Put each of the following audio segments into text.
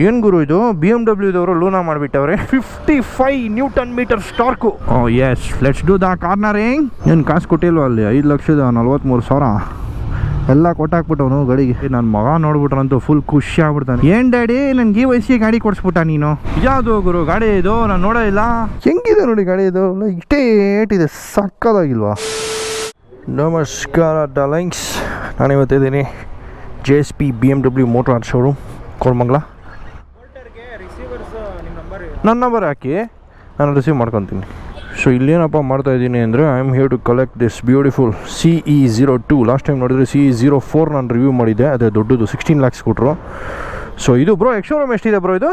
ಏನು ಗುರು ಇದು? ಬಿ ಎಂ ಡಬ್ಲ್ಯೂದವರು ಲೂನಾ ಮಾಡಿಬಿಟ್ಟವ್ರೆ. ಫಿಫ್ಟಿ ಫೈವ್ ನ್ಯೂಟನ್ ಮೀಟರ್ ಸ್ಟಾರ್ಕು ಓ yes let's do the cornering ಏನು ಕಾಸು ಕೊಟ್ಟಿಲ್ವ ಅಲ್ಲಿ? ಐದು ಲಕ್ಷದ ನಲ್ವತ್ತ್ಮೂರು ಸಾವಿರ. ಎಲ್ಲ ಕೊಟ್ಟಾಕ್ಬಿಟ್ಟವನು ಗಾಡಿಗೆ ನನ್ನ ಮಗ ನೋಡ್ಬಿಟ್ರಂತೂ ಫುಲ್ ಖುಷಿ ಆಗ್ಬಿಡ್ತಾನೆ. ಏನ್ ಡ್ಯಾಡಿ? ನನ್ಗೆ ಈ ವಯಸ್ಸಿಗೆ ಗಾಡಿ ಕೊಡಿಸ್ಬಿಟ್ಟ ನೀನು. ಯಾವುದು ಗುರು ಗಾಡಿ ಇದು? ನಾನು ನೋಡೋದಿಲ್ಲ ಹೆಂಗಿದೆ ನೋಡಿ ಗಾಡಿ ಇದು? ಇಷ್ಟೇ ಏಟಿದೆ. ಸಕ್ಕದಾಗಿಲ್ವಾ? ನಮಸ್ಕಾರ ಡಾಲಿಂಗ್ಸ್ ನಾನು ಇವತ್ತಿದ್ದೀನಿ J S P B M W motor showroom Koramangala ನನ್ನ ನಂಬರ್ ಹಾಕಿ ನಾನು ರಿಸೀವ್ ಮಾಡ್ಕೊತೀನಿ. ಸೊ ಇಲ್ಲೇನಪ್ಪ ಮಾಡ್ತಾ ಇದ್ದೀನಿ ಅಂದರೆ I am here to collect this beautiful C E zero two last time ನೋಡಿದರೆ ಸಿ ಇ ಜೀರೋ ಫೋರ್ ನಾನು ರಿವ್ಯೂ ಮಾಡಿದ್ದೆ. ಅದೇ ದೊಡ್ಡದು ಸಿಕ್ಸ್ಟೀನ್ ಲ್ಯಾಕ್ಸ್ ಕೊಟ್ಟರು ಸೊ ಇದು ಬ್ರೋ ಎಕ್ಶೋರೂಮ್ ಎಷ್ಟಿದೆ ಬ್ರೋ ಇದು?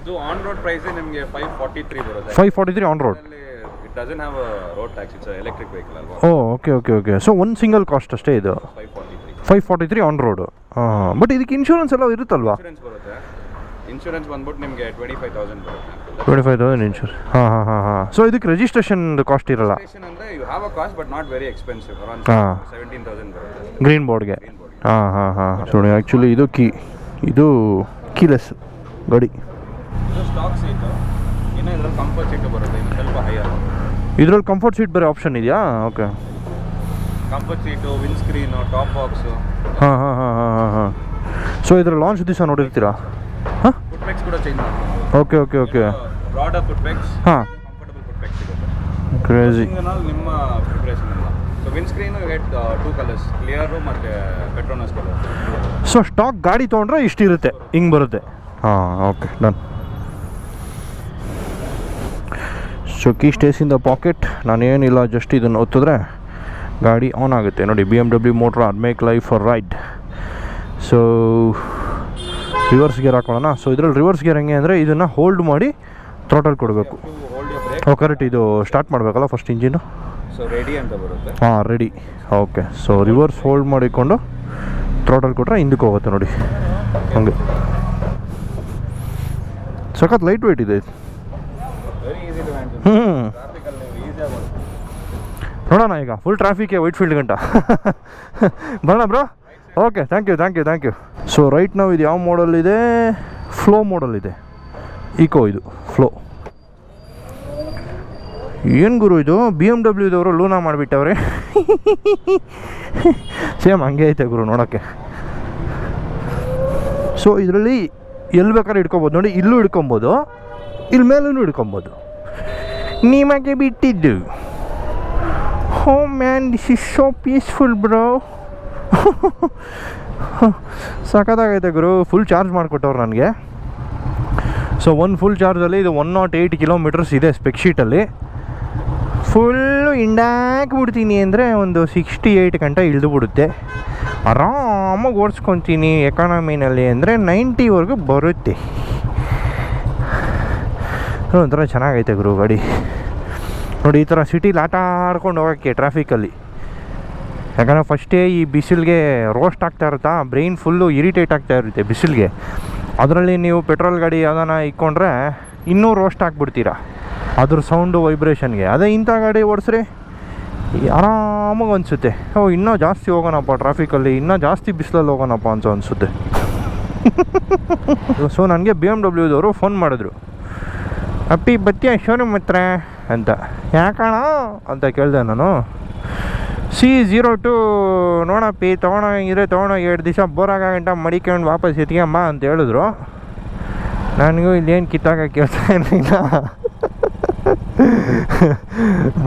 ಇದು ಆನ್ ರೋಡ್ ಪ್ರೈಸ್ ನಿಮಗೆ ಫೈವ್ ಫಾರ್ಟಿ ತ್ರೀ ಬರುತ್ತೆ five forty three on road it doesn't have road tax it's electric vehicle ಅಲ್ವಾ? Oh okay okay okay so ಒಂದು ಸಿಂಗಲ್ ಕಾಸ್ಟ್ ಅಷ್ಟೇ ಇದು. Five forty three five forty three on road ಹಾಂ but ಇದಕ್ಕೆ insurance ಎಲ್ಲ ಇರುತ್ತಲ್ವಾ? Insurance ಬರುತ್ತೆ. Insurance ಬಂದ್ಬಿಟ್ಟು ನಿಮಗೆ ಟ್ವೆಂಟಿ ಫೈವ್ ತೌಸಂಡ್ ಬರುತ್ತೆ. ಟ್ವೆಂಟಿ ಫೈವ್ ತೌಸಂಡ್ ಇನ್ಶೂರ್ ಹಾಂ ಹಾಂ ಹಾಂ ಹಾಂ. ಸೊ ಇದಕ್ಕೆ ರಿಜಿಸ್ಟ್ರೇಷನ್ ಕಾಸ್ಟ್ ಇರಲ್ಲ? ಅಂದರೆ you have a cost but not very expensive around. Seventeen thousand ಬರುತ್ತೆ. ಗ್ರೀನ್ ಬೋರ್ಡ್ಗೆ ಹಾಂ ಹಾಂ ಹಾಂ ನೋಡಿ ಆ್ಯಕ್ಚುಲಿ ಇದು ಕೀ ಇದು ಕೀಲೆಸ್ ಗಾಡಿ. ಸ್ಟಾಕ್ ಸೀಟು ಇನ್ನು ಇದ್ರಲ್ಲಿ ಕಂಫರ್ಟ್ ಸೀಟು ಬರುತ್ತೆ. ಇನ್ನು ಸ್ವಲ್ಪ ಹೈಯರ್ ಇದ್ರಲ್ಲಿ ಕಂಫರ್ಟ್ ಸೀಟ್ ಬರೋ ಆಪ್ಷನ್ ಇದೆಯಾ? Okay comfort seat wind screen top box ಹಾಂ ಹಾಂ ಹಾಂ ಹಾಂ ಹಾಂ ಹಾಂ. ಸೊ ಇದರ ಲಾಂಚ್ ದಿವಸ ನೋಡಿರ್ತೀರಾ? ಹಾಂ ಕೂಡ ಚೇಂಜ್ ಓಕೆ ಓಕೆ ಓಕೆ ಹಾಂ ಕಂಫರ್ಟಬಲ್ ಸಿಗುತ್ತೆ. ಕ್ರೇಜಿ ನಿಮ್ಮ preparation so win screen get two colours clear ಮತ್ತು ಪೆಟ್ರೋನಸ್ ಕಲರ್ ಸೊ ಸ್ಟಾಕ್ ಗಾಡಿ ತೊಗೊಂಡ್ರೆ ಇಷ್ಟಿರುತ್ತೆ. ಹಿಂಗೆ ಬರುತ್ತೆ. ಹಾಂ okay done so key stays in the pocket ನಾನೇನಿಲ್ಲ just ಇದನ್ನು ಒತ್ತಿದ್ರೆ ಗಾಡಿ ಆನ್ ಆಗುತ್ತೆ. ನೋಡಿ B M W Motorrad make life for ride so reverse gear ಹಾಕೊಳ್ಳೋಣ. ಸೊ ಇದರಲ್ಲಿ ರಿವರ್ಸ್ ಗೇರ್ ಹೆಂಗೆ ಅಂದರೆ ಇದನ್ನು ಹೋಲ್ಡ್ ಮಾಡಿ ಥ್ರೋಟಲ್ ಕೊಡಬೇಕು. ಓ ಕರೆಕ್ಟ್ ಇದು ಸ್ಟಾರ್ಟ್ ಮಾಡಬೇಕಲ್ಲ ಫಸ್ಟ್ ಇಂಜಿನು ಸೊ ರೆಡಿ ಅಂತ ಬರುತ್ತೆ. ಹಾಂ ready okay so reverse hold ಮಾಡಿಕೊಂಡು ಥ್ರೋಟಲ್ ಕೊಟ್ಟರೆ ಹಿಂದಕ್ಕೆ ಹೋಗುತ್ತೆ ನೋಡಿ. ಹಂಗೆ. ಸಖತ್ ಲೈಟ್ ವೆಯ್ಟ್ ಇದೆ. ಹ್ಞೂ ನೋಡೋಣ ಈಗ ಫುಲ್ ಟ್ರಾಫಿಕ್ಕೆ ವೈಟ್ ಫೀಲ್ಡ್ ಗಂಟ. ಬರೋಣ bro okay thank you thank you thank you so right ನಾವು ಇದು ಯಾವ ಮಾಡಲ್ ಇದೆ? ಫ್ಲೋ ಮಾಡಲ್ ಇದೆ. ಈಕೋ ಇದು ಫ್ಲೋ ಏನು ಗುರು ಇದು? ಬಿ ಎಂ ಡಬ್ಲ್ಯೂದವರು ಲೂನಾ ಮಾಡಿಬಿಟ್ಟವ್ರೆ. ಸೇಮ್ ಹಂಗೆ ಐತೆ ಗುರು ನೋಡೋಕ್ಕೆ ಸೊ ಇದರಲ್ಲಿ ಎಲ್ಲಿ ಬೇಕಾದ್ರೆ ಹಿಡ್ಕೊಬೋದು ನೋಡಿ, ಇಲ್ಲೂ ಹಿಡ್ಕೊಬೋದು ಇಲ್ಲಿ ಮೇಲೂ ಹಿಡ್ಕೊಬೋದು ನಿಮಗೆ ಬಿಟ್ಟಿದ್ದು. Home man this is so peaceful bro ಸಖತ್ತಾಗೈತೆ ಗುರು. ಫುಲ್ ಚಾರ್ಜ್ ಮಾಡಿಕೊಟ್ಟವ್ರು ನನಗೆ. ಸೊ ಒನ್ ಫುಲ್ ಚಾರ್ಜಲ್ಲಿ ಇದು ಒನ್ ನಾಟ್ ಏಯ್ಟ್ ಕಿಲೋಮೀಟರ್ಸ್ ಇದೆ ಸ್ಪೆಕ್ಶೀಟಲ್ಲಿ ಫುಲ್ಲು ಬಿಡ್ತೀನಿ ಅಂದರೆ ಒಂದು ಸಿಕ್ಸ್ಟಿ ಏಯ್ಟ್ ಗಂಟೆ ಇಳಿದು ಬಿಡುತ್ತೆ. ಆರಾಮಾಗಿ ಓಡಿಸ್ಕೊತೀನಿ ಎಕಾನಮಿನಲ್ಲಿ ಅಂದರೆ ನೈಂಟಿವರೆಗೂ ಬರುತ್ತೆ. ಒಂಥರ ಚೆನ್ನಾಗೈತೆ ಗುರು ಗಾಡಿ. ನೋಡಿ, ಈ ಥರ ಸಿಟಿಲಿ ಆಟ ಆಡ್ಕೊಂಡು ಹೋಗೋಕ್ಕೆ ಟ್ರಾಫಿಕಲ್ಲಿ ಯಾಕಂದರೆ ಫಸ್ಟೇ ಈ ಬಿಸಿಲಿಗೆ ರೋಸ್ಟ್ ಆಗ್ತಾ ಇರುತ್ತಾ ಬ್ರೈನ್ ಫುಲ್ಲು ಇರಿಟೇಟ್ ಆಗ್ತಾ ಇರುತ್ತೆ ಬಿಸಿಲಿಗೆ. ಅದರಲ್ಲಿ ನೀವು ಪೆಟ್ರೋಲ್ ಗಾಡಿ ಯಾವ್ದಾನ ಇಕ್ಕೊಂಡ್ರೆ ಇನ್ನೂ ರೋಸ್ಟ್ ಆಗಿಬಿಡ್ತೀರಾ? ಅದ್ರ ಸೌಂಡು ವೈಬ್ರೇಷನ್ಗೆ ಅದೇ ಇಂಥ ಗಾಡಿ ಓಡಿಸ್ರಿ, ಆರಾಮಾಗಿ ಅನಿಸುತ್ತೆ. ಓ, ಇನ್ನೂ ಜಾಸ್ತಿ ಹೋಗೋಣಪ್ಪ ಟ್ರಾಫಿಕಲ್ಲಿ ಇನ್ನೂ ಜಾಸ್ತಿ ಬಿಸಿಲಲ್ಲಿ ಹೋಗೋಣಪ್ಪ ಅಂತ ಅನಿಸುತ್ತೆ. ಸೊ ನನಗೆ ಬಿ ಎಂ ಡಬ್ಲ್ಯೂದವರು ಫೋನ್ ಮಾಡಿದ್ರು. ಅಪ್ಪಿ ಬತ್ತಿಯ ಶೋರೂಮ್ ಹತ್ರ ಅಂತ. ಯಾಕಣ ಅಂತ ಕೇಳಿದೆ ನಾನು. ಸಿ ಝೀರೋ ಟು ನೋಡಪ್ಪಿ ತೊಗೊಂಡೋಗಿದ್ರೆ ತೊಗೊಂಡೋಗಿ ಎರಡು ದಿವಸ ಬೋರಾಗ ಗಂಟ ಮಡಿಕೊಂಡು ವಾಪಸ್ ಎತ್ಕೊಂಬ ಅಂತ ಹೇಳಿದ್ರು. ನನಗೂ ಇಲ್ಲೇನು ಕಿತ್ತಾಗ ಕೆಲಸ ಇರಲಿಲ್ಲ.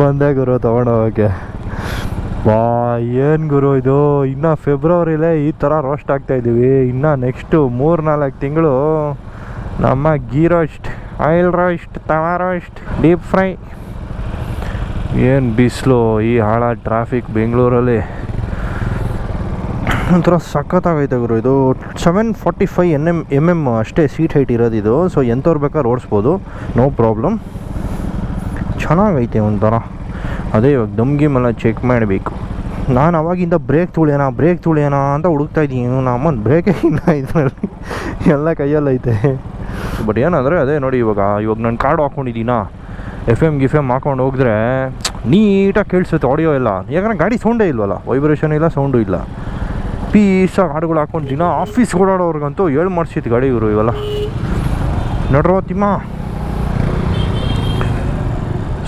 ಬಂದೆ ಗುರು ತೊಗೊಂಡೋಗಕ್ಕೆ ವಾ, ಏನು ಗುರು ಇದು? ಇನ್ನು ಫೆಬ್ರವರಿಲೇ ಈ ಥರ ರೋಸ್ಟ್ ಆಗ್ತಾ ಇದ್ದೀವಿ. ಇನ್ನು ನೆಕ್ಸ್ಟು ಮೂರು ನಾಲ್ಕು ತಿಂಗಳು ನಮ್ಮ ghee roast oil roast tawa roast deep fry ಏನು ಬಿಸಿಲು ಈ ಹಾಳ ಟ್ರಾಫಿಕ್ ಬೆಂಗಳೂರಲ್ಲಿ. ಒಂಥರ ಸಖತ್ತಾಗೈತೆ ಗುರು ಇದು. Seven forty five N M M M ಅಷ್ಟೇ ಸೀಟ್ ಹೈಟ್ ಇರೋದು ಇದು. ಸೊ ಎಂಥವ್ರು ಬೇಕಾದ್ರೆ ಓಡಿಸ್ಬೋದು. ನೋ ಪ್ರಾಬ್ಲಮ್ ಚೆನ್ನಾಗೈತೆ ಒಂಥರ. ಅದೇ ಇವಾಗ ದಮ್ಗಿಮೆಲ್ಲ ಚೆಕ್ ಮಾಡಬೇಕು. ನಾನು ಅವಾಗಿಂದ ಬ್ರೇಕ್ ತುಳಿಯೋಣ ಬ್ರೇಕ್ ತುಳಿಯೋಣ ಅಂತ ಹುಡುಕ್ತಾ ಇದ್ದೀನಿ. ನಮ್ಮನ್ನು ಬ್ರೇಕೇ ಇಲ್ಲ ಇದರಲ್ಲಿ. ಎಲ್ಲ ಕೈಯಲ್ಲೈತೆ. ಬಟ್ ಏನಂದರೆ ಅದೇ ನೋಡಿ ಇವಾಗ ಇವಾಗ ನಾನು ಕಾರ್ಡ್ ಹಾಕ್ಕೊಂಡಿದ್ದೀನಾ ಎಫ್ ಎಂ ಗಿಫ್ ಎಂ ಹಾಕೊಂಡು ಹೋಗಿದ್ರೆ ನೀಟಾಗಿ ಕೇಳಿಸುತ್ತೆ ಆಡಿಯೋ ಎಲ್ಲ. ಯಾಕಂದ್ರೆ ಗಾಡಿ ಸೌಂಡೇ ಇಲ್ವಲ್ಲ? ವೈಬ್ರೇಷನ್ ಇಲ್ಲ ಸೌಂಡು ಇಲ್ಲ. ಪೀಸಾಗಿ ಹಾಡುಗಳು ಹಾಕೊಂಡು ದಿನ ಆಫೀಸ್ ಓಡಾಡೋರ್ಗಂತೂ ಹೇಳಿ ಮಾಡಿಸಿತ್ತು ಗಾಡಿ ಇವರು ಇವೆಲ್ಲ. ನೋಡ್ರೋ ತಿಮ್ಮ.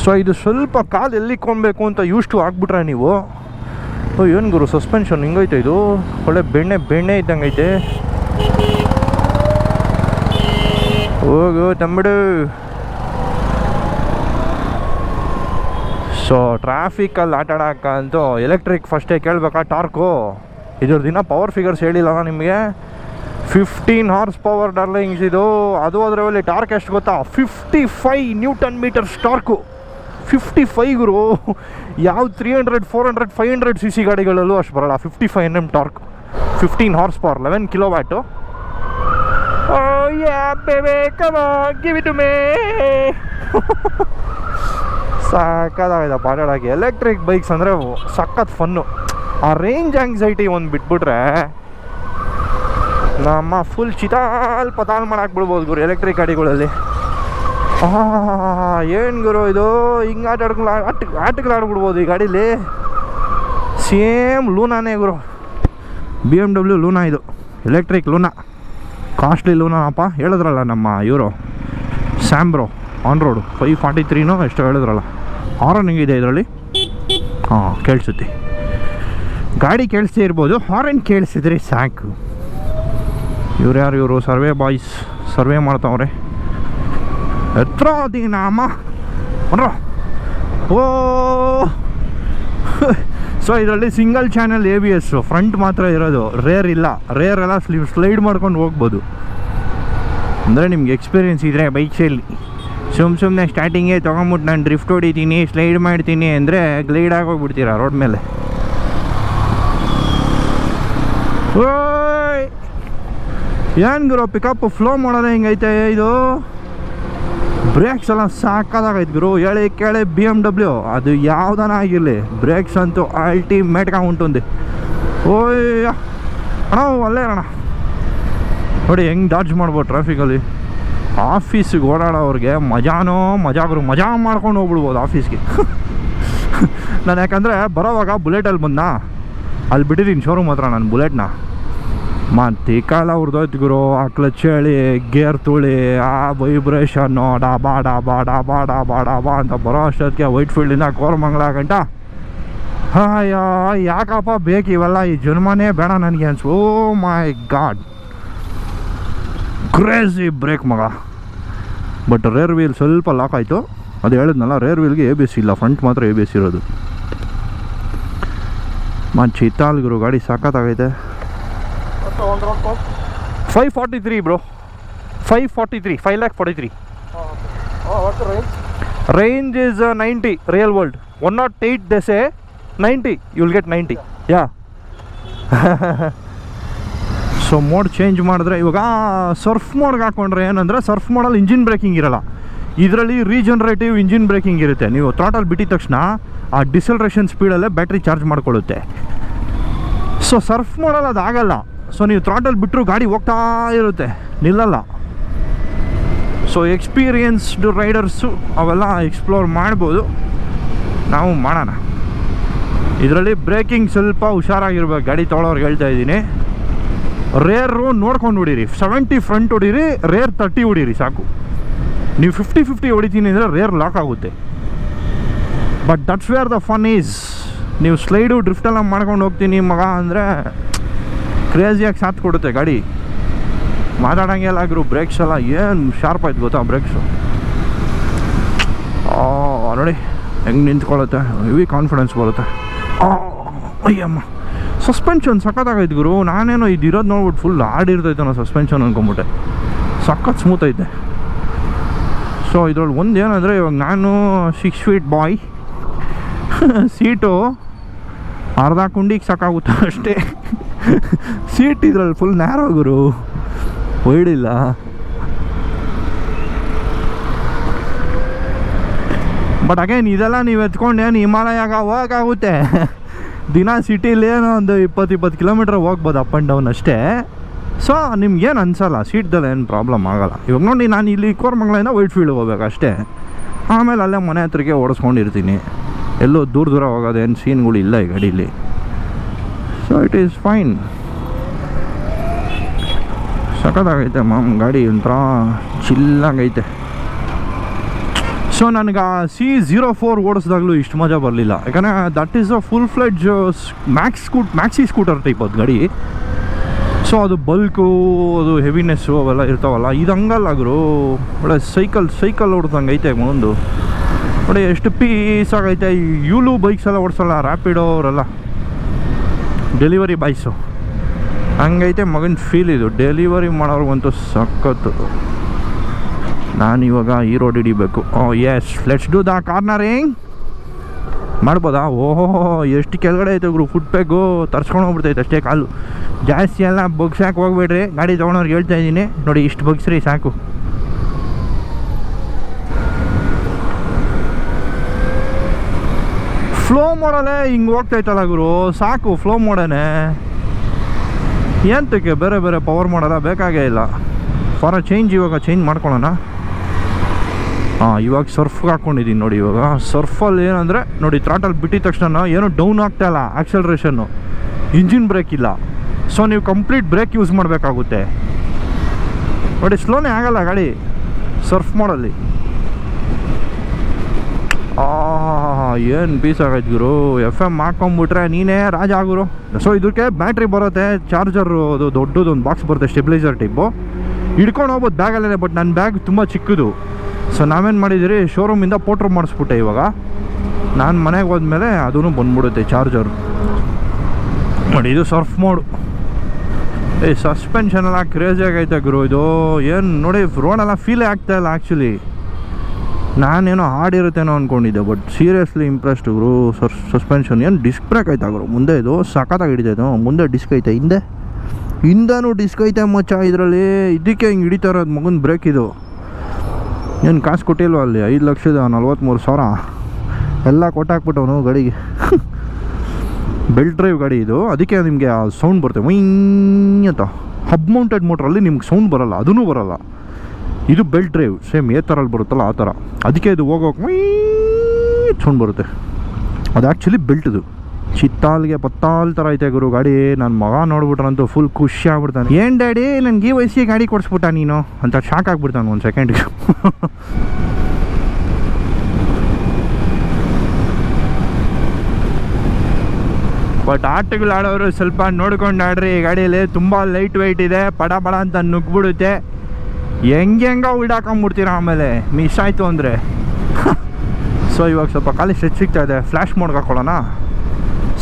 ಸೊ ಇದು ಸ್ವಲ್ಪ ಕಾಲು ಎಲ್ಲಿಕ್ಕೊಳ್ಬೇಕು ಅಂತ ಯೂಸ್ ಟು ಹಾಕ್ಬಿಟ್ರೆ ನೀವು? ಓ, ಏನು ಗುರು ಸಸ್ಪೆನ್ಷನ್ ಹಿಂಗೈತೆ ಇದು? ಒಳ್ಳೆ ಬೆಣ್ಣೆ ಬೆಣ್ಣೆ ಇದ್ದಂಗೆ ಐತೆ. ಹೋಗು ತಮ್ಮಿಡು ಸೊ ಟ್ರಾಫಿಕಲ್ಲಿ ಆಟ ಆಡೋಕ್ಕಂತೂ ಎಲೆಕ್ಟ್ರಿಕ್ ಫಸ್ಟೇ ಕೇಳಬೇಕಾ? ಟಾರ್ಕು ಇದ್ರ ದಿನ ಪವರ್ ಫಿಗರ್ಸ್ ಹೇಳಿಲ್ಲಲ್ಲ ನಿಮಗೆ? ಫಿಫ್ಟೀನ್ ಹಾರ್ಸ್ ಪವರ್ ಡರ್ಲಿಂಗ್ಸ್ ಇದು. ಅದು ಅದರಲ್ಲಿ ಟಾರ್ಕ್ ಎಷ್ಟು ಗೊತ್ತಾ? Fifty five newton metres torque fifty five ಗುರು. ಯಾವ three hundred four hundred five hundred C C ಗಾಡಿಗಳಲ್ಲೂ ಅಷ್ಟು ಬರಲ್ಲ. Fifty five N M torque fifteen horse power eleven kilo watt give it may ಸಾಕಾಗೈತಪ್ಪ ಬಾಡಾಡೋಕ್ಕೆ electric bikes ಅಂದರೆ ಸಖತ್ fun ಆ range anxiety ಒಂದು ಬಿಟ್ಬಿಟ್ರೆ ನಮ್ಮ ಫುಲ್ ಚಿತಾಲ್ ಪತಾಲ್ ಮಾಡಾಕ್ಬಿಡ್ಬೋದು ಗುರು ಎಲೆಕ್ಟ್ರಿಕ್ ಗಾಡಿಗಳಲ್ಲಿ. ಏನು ಗುರು ಇದು? ಹಿಂಗೆ ಆಟ ಆಡ್ಕೊಂಡು ಆಟ ಆಟಗಳು ಆಡ್ಬಿಡ್ಬೋದು ಈ ಗಾಡೀಲಿ. ಸೇಮ್ ಲೂನಾನೇ ಗುರು. ಬಿ ಎಂ ಡಬ್ಲ್ಯೂ ಲೂನಾ ಇದು. ಎಲೆಕ್ಟ್ರಿಕ್ ಲೂನಾ. ಕಾಸ್ಟ್ಲಿ ಲೂನಾಪ್ಪ ಹೇಳಿದ್ರಲ್ಲ ನಮ್ಮ ಇವರು. ಸ್ಯಾಮ್ರೋ ಆನ್ ರೋಡು ಫೈವ್ ಫಾರ್ಟಿ ತ್ರೀನೋ ಎಷ್ಟೋ ಹೇಳಿದ್ರಲ್ಲ. ಹಾರನ್ ಹೆಂಗಿದೆ ಇದರಲ್ಲಿ? ಹಾಂ, ಕೇಳಿಸುತ್ತೆ. ಗಾಡಿ ಕೇಳಿಸ್ತೇ ಇರ್ಬೋದು ಹಾರನ್ ಕೇಳಿಸಿದ್ರೆ ಸಾಕು. ಇವ್ರು ಯಾರು ಇವರು? ಸರ್ವೆ ಬಾಯ್ಸ್ ಸರ್ವೆ ಮಾಡ್ತಾವ್ರೆ. ಎತ್ರ ದಿನಾಮ ಓ. ಸೊ ಇದರಲ್ಲಿ single channel A B S front ಮಾತ್ರ ಇರೋದು. ರೇರ್ ಇಲ್ಲ. ರೇರ್ ಎಲ್ಲ ಸ್ಲಿ ಸ್ಲೈಡ್ ಮಾಡ್ಕೊಂಡು ಹೋಗ್ಬೋದು. ಅಂದರೆ ನಿಮ್ಗೆ ಎಕ್ಸ್ಪೀರಿಯೆನ್ಸ್ ಇದ್ದರೆ ಬೈಕ್ಸಲ್ಲಿ ಸುಮ್ ಸುಮ್ಮನೆ ಸ್ಟಾರ್ಟಿಂಗೇ ತೊಗೊಂಬಿಟ್ಟು ನಾನು ಡ್ರಿಫ್ಟ್ ಹೊಡಿತೀನಿ ಸ್ಲೈಡ್ ಮಾಡ್ತೀನಿ ಅಂದರೆ ಗ್ಲೈಡ್ ಆಗೋಗ್ಬಿಡ್ತೀರಾ ರೋಡ್ ಮೇಲೆ? ಓಯ್! ಏನು ಗುರು ಪಿಕಪ್ ಫ್ಲೋ ಮಾಡೋದೇ ಹಿಂಗೈತೆ ಇದು? ಬ್ರೇಕ್ಸ್ ಎಲ್ಲ ಸಾಕಾದಾಗೈತೆ ಗುರು, ಹೇಳಿ ಕೇಳಿ ಬಿ ಎಂ ಡಬ್ಲ್ಯೂ ಅದು ಯಾವ್ದಾನ ಆಗಿರಲಿ ಬ್ರೇಕ್ಸ್ ಅಂತೂ ಅಲ್ಟಿಮೇಟ್ಗಾಗಿ ಉಂಟುಂದು ಓಯ್ಯ ಅಣ್ಣ, ಅಲ್ಲೇ ಅಣ್ಣ ನೋಡಿ, ಹೆಂಗೆ ಡಾರ್ಜ್ ಮಾಡ್ಬೋದು ಟ್ರಾಫಿಕಲ್ಲಿ ಆಫೀಸಿಗೆ ಓಡಾಡೋರಿಗೆ ಮಜಾನೋ ಮಜಾ ಗುರು, ಮಜಾ ಮಾಡ್ಕೊಂಡು ಹೋಗ್ಬಿಡ್ಬೋದು ಆಫೀಸ್ಗೆ. ನಾನು ಯಾಕಂದರೆ ಬರೋವಾಗ ಬುಲೆಟಲ್ಲಿ ಬಂದ ಅಲ್ಲಿ ಬಿಟ್ಟಿದ್ದೀನಿ ಶೋರೂಮ್ ಹತ್ರ ನಾನು ಬುಲೆಟ್ನ. ಮತ್ತೆ ಕಾಲ ಹುರಿದೋಯ್ತು ಗುರು, ಆ ಕ್ಲಚ್ ಹೇಳಿ ಗೇರ್ ತುಳಿ, ಆ ವೈಬ್ರೇಷನ್ನು ಡಾಬಾ ಡಾಬಾ ಡಾಬಾ ಡಾಬಾ ಡಾಬಾ ಅಂತ ಬರೋ ಅಷ್ಟೊತ್ತಿಗೆ ವೈಟ್ ಫೀಲ್ಡಿಂದ ಕೋರಮಂಗಲ ಗಂಟ. ಹಾಯ, ಯಾಕಪ್ಪ ಬೇಕು ಇವೆಲ್ಲ? ಈ ಜನ್ಮನೇ ಬೇಡ ನನಗೆ ಅನ್ಸು. Oh my god. Crazy brake ಮಗ. ಬಟ್ ರೇರ್ ವೀಲ್ ಸ್ವಲ್ಪ ಲಾಕ್ ಆಯಿತು. ಅದು ಹೇಳಿದ್ನಲ್ಲ ರೇರ್ ವೀಲ್ಗೆ ಎ ಬಿ ಸಿ ಇಲ್ಲ ಫ್ರಂಟ್ ಮಾತ್ರ ಎ ಬಿ ಸಿ ಇರೋದು. ಮಂಚಿ ಇತ್ತಾಲ್ಗಿರು ಗುರು, ಗಾಡಿ ಸಾಕತ್ತಾಗೈತೆ five forty three bro five forty three five lakh forty three range is ninety real world one naught eight ದೆಸೆ ninety you will get ninety yeah so mode change ಮಾಡಿದ್ರೆ ಇವಾಗ Surf ಮೋಡ್ಗೆ ಹಾಕೊಂಡ್ರೆ ಏನಂದರೆ ಸರ್ಫ್ ಮೋಡಲ್ಲಿ ಇಂಜಿನ್ ಬ್ರೇಕಿಂಗ್ ಇರಲ್ಲ. ಇದರಲ್ಲಿ regenerative engine braking ಇರುತ್ತೆ. ನೀವು throttle ಬಿಟ್ಟಿದ ತಕ್ಷಣ ಆ ಡಿಸಲ್ರೇಷನ್ ಸ್ಪೀಡಲ್ಲೇ ಬ್ಯಾಟ್ರಿ ಚಾರ್ಜ್ ಮಾಡ್ಕೊಳ್ಳುತ್ತೆ. ಸೊ ಸರ್ಫ್ ಮೋಡಲ್ಲಿ ಅದು ಆಗಲ್ಲ. ಸೊ ನೀವು ಥ್ರಾಟಲ್ ಬಿಟ್ಟರು ಗಾಡಿ ಹೋಗ್ತಾ ಇರುತ್ತೆ. ನಿಲ್ಲಲ್ಲ. ಸೊ ಎಕ್ಸ್ಪೀರಿಯನ್ಸ್ಡ್ ರೈಡರ್ಸು ಅವೆಲ್ಲ ಎಕ್ಸ್ಪ್ಲೋರ್ ಮಾಡ್ಬೋದು. ನಾವು ಮಾಡೋಣ. ಇದರಲ್ಲಿ ಬ್ರೇಕಿಂಗ್ ಸ್ವಲ್ಪ ಹುಷಾರಾಗಿರ್ಬೇಕು. ಗಾಡಿ ತೊಗೊಳೋರ್ಗೆ ಹೇಳ್ತಾ ಇದ್ದೀನಿ. ರೇರು ನೋಡ್ಕೊಂಡು ಹೊಡೀರಿ. ಸೆವೆಂಟಿ ಫ್ರಂಟ್ ಹೊಡೀರಿ ರೇರ್ ತರ್ಟಿ ಹೊಡೀರಿ ಸಾಕು. ನೀವು ಫಿಫ್ಟಿ ಫಿಫ್ಟಿ ಹೊಡಿತೀನಿ ಅಂದರೆ ರೇರ್ ಲಾಕ್ ಆಗುತ್ತೆ. But that's where the fun is ನೀವು ಸ್ಲೈಡು ಡ್ರಿಫ್ಟೆಲ್ಲ ಮಾಡ್ಕೊಂಡು ಹೋಗ್ತೀನಿ ಮಗ ಅಂದರೆ ಕ್ರೇಜಿಯಾಗಿ ಸಾಥ್ ಕೊಡುತ್ತೆ ಗಾಡಿ. ಮಾತಾಡೋಂಗೆಲ್ಲ ಆಗಿರು ಬ್ರೇಕ್ಸ್ ಎಲ್ಲ ಏನು ಶಾರ್ಪ್ ಆಯ್ತು ಗೊತ್ತಾ ಬ್ರೇಕ್ಸು ನೋಡಿ, ಹೆಂಗೆ ನಿಂತ್ಕೊಳ್ಳುತ್ತೆ? ಹೆವಿ ಕಾನ್ಫಿಡೆನ್ಸ್ ಬರುತ್ತೆ. ಅಯ್ಯಮ್ಮ. ಸಸ್ಪೆನ್ಷನ್ ಸಖತ್ತಾಗೈತೆ ಗುರು. ನಾನೇನೋ ಇದು ಇರೋದು ನೋಡ್ಬಿಟ್ಟು ಫುಲ್ ಆಡಿರ್ತೈತೆ ನಾನು ಸಸ್ಪೆನ್ಷನ್ ಅಂದ್ಕೊಂಬಿಟ್ಟೆ ಸಖತ್ ಸ್ಮೂತ್ ಐತೆ. ಸೊ ಇದ್ರಲ್ಲಿ ಒಂದು ಏನಂದರೆ ಇವಾಗ ನಾನು ಸಿಕ್ಸ್ ಫೀಟ್ ಬಾಯ್ ಸೀಟು ಅರ್ಧ ಕುಂಡಿಗೆ ಸಾಕಾಗುತ್ತೆ ಅಷ್ಟೇ. ಸೀಟ್ ಇದ್ರಲ್ಲಿ ಫುಲ್ ನ್ಯಾರೋ ಗುರು. ಒಯ್ಡಿಲ್ಲ ಬಟ್ ಅಗೇನ್ ಇದೆಲ್ಲ ನೀವು ಎತ್ಕೊಂಡು ಏನು ಹಿಮಾಲಯಾಗ ಹೋಗೋಕ್ಕಾಗುತ್ತೆ ದಿನ ಸಿಟಿಲಿ ಏನೋ ಒಂದು ಇಪ್ಪತ್ತು ಇಪ್ಪತ್ತು ಕಿಲೋಮೀಟ್ರ್ ಹೋಗ್ಬೋದು ಅಪ್ ಆ್ಯಂಡ್ ಡೌನ್ ಅಷ್ಟೇ. ಸೊ ನಿಮ್ಗೇನು ಅನಿಸಲ್ಲ ಸೀಟ್ದಲ್ಲಿ ಏನು ಪ್ರಾಬ್ಲಮ್ ಆಗೋಲ್ಲ. ಇವಾಗ ನೋಡಿ ನಾನು ಇಲ್ಲಿ ಕೋರ್ಮಂಗ್ಲಿಂದ ವೈಟ್ ಫೀಲ್ಡ್ ಹೋಗ್ಬೇಕು ಅಷ್ಟೇ. ಆಮೇಲೆ ಅಲ್ಲೇ ಮನೆ ಹತ್ರಕ್ಕೆ ಓಡಿಸ್ಕೊಂಡಿರ್ತೀನಿ. ಎಲ್ಲೋ ದೂರ ದೂರ ಹೋಗೋದೇನು ಸೀನ್ಗಳು ಇಲ್ಲ ಈ ಗಾಡೀಲಿ. ಸೊ ಇಟ್ ಈಸ್ ಫೈನ್ ಸಖತ್ತಾಗೈತೆ ಮಾಮ್, ಗಾಡಿ ಒಂಥರ ಚಿಲ್ಲಾಗೈತೆ ಸೊ ನನಗೆ ಆ ಸಿ ಝೀರೋ ಫೋರ್ ಓಡಿಸಿದಾಗಲೂ ಇಷ್ಟು ಮಜಾ ಬರಲಿಲ್ಲ. ಯಾಕಂದರೆ that is a full fledged max scoot maxi scooter type ಅದು ಗಾಡಿ. ಸೊ ಅದು ಬಲ್ಕು ಅದು ಹೆವಿನೆಸ್ಸು ಅವೆಲ್ಲ ಇರ್ತಾವಲ್ಲ, ಇದು ಹಂಗಲ್ಲ ಗುರು ಒಳ್ಳೆ ಸೈಕಲ್ ಸೈಕಲ್ ಓಡ್ದಂಗೆ ಐತೆ ಒಂದು. ನೋಡಿ ಎಷ್ಟು ಪೀಸ್ ಆಗೈತೆ. ಈ ಯೂಲು ಬೈಕ್ಸ್ ಎಲ್ಲ ಓಡಿಸಲ್ಲ ರ್ಯಾಪಿಡೋ ಅವರೆಲ್ಲ. ಡೆಲಿವರಿ ಬಾಯ್ಸು ಹಂಗೈತೆ ಮಗನ ಫೀಲ್ ಇದು. ಡೆಲಿವರಿ ಮಾಡೋರ್ಗಂತೂ ಸಖತ್ತು. ನಾನು ಇವಾಗ ಈ ರೋಡ್ ಹಿಡಿಬೇಕು. ಓ yes let's do the cornering ಮಾಡ್ಬೋದಾ? ಓಹೋ, ಎಷ್ಟು ಕೆಳಗಡೆ ಐತೆ ಗುರು ಫುಟ್ ಪ್ಯಾಗು ತರ್ಸ್ಕೊಂಡು ಹೋಗ್ಬಿಡ್ತೈತೆ ಅಷ್ಟೇ ಕಾಲು. ಜಾಸ್ತಿ ಎಲ್ಲ ಬಗ್ಸಾಕ್ ಹೋಗ್ಬೇಡ್ರಿ. ಗಾಡಿ ತೊಗೊಂಡವ್ರಿಗೆ ಹೇಳ್ತಾ ಇದ್ದೀನಿ. ನೋಡಿ, ಇಷ್ಟು ಬಗ್ಸ್ರಿ, ಸಾಕು. ಫ್ಲೋ ಮಾಡಲೇ ಹಿಂಗೆ ಹೋಗ್ತೈತಲ್ಲ ಗುರು. ಸಾಕು ಫ್ಲೋ ಮಾಡೇನೆ. ತಕ್ಕೆ ಬೇರೆ ಬೇರೆ ಪವರ್ ಮಾಡೋಲ್ಲ? ಬೇಕಾಗೇ ಇಲ್ಲ. ಫಾರ್ ಚೇಂಜ್ ಇವಾಗ ಚೇಂಜ್ ಮಾಡ್ಕೊಳ್ಳೋಣ. ಹಾಂ ಇವಾಗ ಸರ್ಫ್ಗೆ ಹಾಕ್ಕೊಂಡಿದ್ದೀನಿ ನೋಡಿ ಇವಾಗ. ಸರ್ಫಲ್ಲಿ ಏನಂದರೆ, ನೋಡಿ ತ್ರಾಟಲ್ಲಿ ಬಿಟ್ಟಿದ ತಕ್ಷಣ ಏನು ಡೌನ್ ಆಗ್ತಾ ಇಲ್ಲ ಆಕ್ಸಲ್ರೇಷನ್ನು ಇಂಜಿನ್ ಬ್ರೇಕ್ ಇಲ್ಲ. ಸೊ ನೀವು ಕಂಪ್ಲೀಟ್ ಬ್ರೇಕ್ ಯೂಸ್ ಮಾಡಬೇಕಾಗುತ್ತೆ. ನೋಡಿ ಸ್ಲೋನೇ ಆಗಲ್ಲ ಗಾಡಿ ಸರ್ಫ್ ಮಾಡಲ್ಲಿ. ಏನು ಪೀಸ್ ಆಗೈತೆ ಗುರು. ಎಫ್ ಎಂ ಹಾಕೊಂಬಿಟ್ರೆ ನೀನೇ ರಾಜ ಆಗುರು ಸೊ ಇದಕ್ಕೆ ಬ್ಯಾಟ್ರಿ ಬರುತ್ತೆ ಚಾರ್ಜರು ಅದು ದೊಡ್ಡದೊಂದು ಬಾಕ್ಸ್ ಬರುತ್ತೆ ಸ್ಟೆಬಿಲೈಸರ್ ಟಿಪ್ಪು ಹಿಡ್ಕೊಂಡು ಹೋಗ್ಬೋದು ಬ್ಯಾಗಲ್ಲೇ ಬಟ್ ನನ್ನ ಬ್ಯಾಗ್ ತುಂಬ ಚಿಕ್ಕದು. ಸೊ ನಾವೇನು ಮಾಡಿದಿರಿ? ಶೋರೂಮಿಂದ ಪೋಟ್ರ್ ಮಾಡಿಸ್ಬಿಟ್ಟೆ ಇವಾಗ. ನಾನು ಮನೆಗೆ ಹೋದ್ಮೇಲೆ ಅದೂ ಬಂದ್ಬಿಡುತ್ತೆ ಚಾರ್ಜರ್ ನೋಡಿ, ಇದು ಸರ್ಫ್ ಮೋಡು ಏ ಸಸ್ಪೆನ್ಷನ್ ಎಲ್ಲ ಕ್ರೇಜಿ ಆಗೈತೆ ಗುರು. ಇದು ಏನು ನೋಡಿ ರೋಡೆಲ್ಲ ಫೀಲೇ ಆಗ್ತಾ ಇಲ್ಲ ಆ್ಯಕ್ಚುಲಿ ನಾನೇನೋ ಹಾಡಿರುತ್ತೇನೋ ಅಂದ್ಕೊಂಡಿದ್ದೆ ಬಟ್ ಸೀರಿಯಸ್ಲಿ ಇಂಪ್ರೆಸ್ಡ್ ಗುರು. ಸರ್ ಸಸ್ಪೆನ್ಷನ್ ಏನು ಡಿಸ್ಕ್ ಬ್ರೇಕ್ ಐತೆ ಗುರು? ಮುಂದೆ ಇದು ಸಖತ್ತಾಗಿ ಹಿಡಿತೈತೆ ಮುಂದೆ ಡಿಸ್ಕ್ ಐತೆ, ಹಿಂದೆ. ಹಿಂದನೂ ಡಿಸ್ಕ್ ಐತೆ ಮಚ್ಚ ಇದರಲ್ಲಿ. ಇದಕ್ಕೆ ಹಿಂಗೆ ಹಿಡಿತಾ ಇರೋದು ಮಗನ ಬ್ರೇಕ್ ಇದು. ಏನು ಕಾಸು ಕೊಟ್ಟಿಲ್ವ ಅಲ್ಲಿ? ಐದು ಲಕ್ಷದ ನಲ್ವತ್ತ್ಮೂರು ಸಾವಿರ. ಎಲ್ಲ ಕೊಟ್ಟಾಕ್ಬಿಟ್ಟವನು ಗಾಡಿಗೆ. ಬೆಲ್ಟ್ ಡ್ರೈವ್ ಗಾಡಿ ಇದು. ಅದಕ್ಕೆ ನಿಮಗೆ ಆ ಸೌಂಡ್ ಬರುತ್ತೆ. ಮೈಂಗ್ ಅಂತ. ಹಬ್ ಮೌಂಟೆಡ್ ಮೋಟ್ರಲ್ಲಿ ನಿಮ್ಗೆ ಸೌಂಡ್ ಬರಲ್ಲ. ಅದೂ ಬರಲ್ಲ. ಇದು ಬೆಲ್ಟ್ ಡ್ರೈವ್. ಸೇಮ್ ಏ ಥರಲ್ಲಿ ಬರುತ್ತಲ್ಲ ಆ ಥರ ಅದಕ್ಕೆ ಇದು ಹೋಗೋಕೆ ಸೌಂಡ್ ಬರುತ್ತೆ. ಅದು ಆ್ಯಕ್ಚುಲಿ ಬೆಲ್ಟ್ದು ಚಿತ್ತಾಲ್ಗೆ ಪತ್ತಾಲ್ ಥರ ಐತೆ ಗುರು, ಗಾಡಿ. ನನ್ನ ಮಗ ನೋಡ್ಬಿಟ್ರಂತೂ ಫುಲ್ ಖುಷಿ ಆಗ್ಬಿಡ್ತಾನೆ. ಏನು ಡ್ಯಾಡಿ ನನಗೆ ಈ ವಯಸ್ಸಿಗೆ ಗಾಡಿ ಕೊಡಿಸ್ಬಿಟ್ಟ ನೀನು? ಅಂತ ಶಾಕ್ ಆಗ್ಬಿಡ್ತಾನೆ ಒಂದು ಸೆಕೆಂಡ್ ಬಟ್ ಆಟಗಳು ಆಡೋರು ಸ್ವಲ್ಪ ನೋಡ್ಕೊಂಡು ಆಡ್ರಿ ಈ ಗಾಡಿಯಲ್ಲಿ ತುಂಬ ಲೈಟ್ ವೈಟ್ ಇದೆ, ಪಡ ಪಡ ಅಂತ ನುಗ್ಬಿಡುತ್ತೆ ಹೆಂಗೆ ಹೆಂಗ ಉಲ್ಡಾಕೊಂಬಿಡ್ತೀರ ಆಮೇಲೆ? ಮಿಸ್ ಆಯಿತು ಅಂದರೆ. ಸೊ ಇವಾಗ ಸ್ವಲ್ಪ ಖಾಲಿ ಸ್ಟ್ರೆಚ್ ಸಿಗ್ತಾ ಇದೆ. ಫ್ಲ್ಯಾಶ್ ಮೋಡ್ಗೆ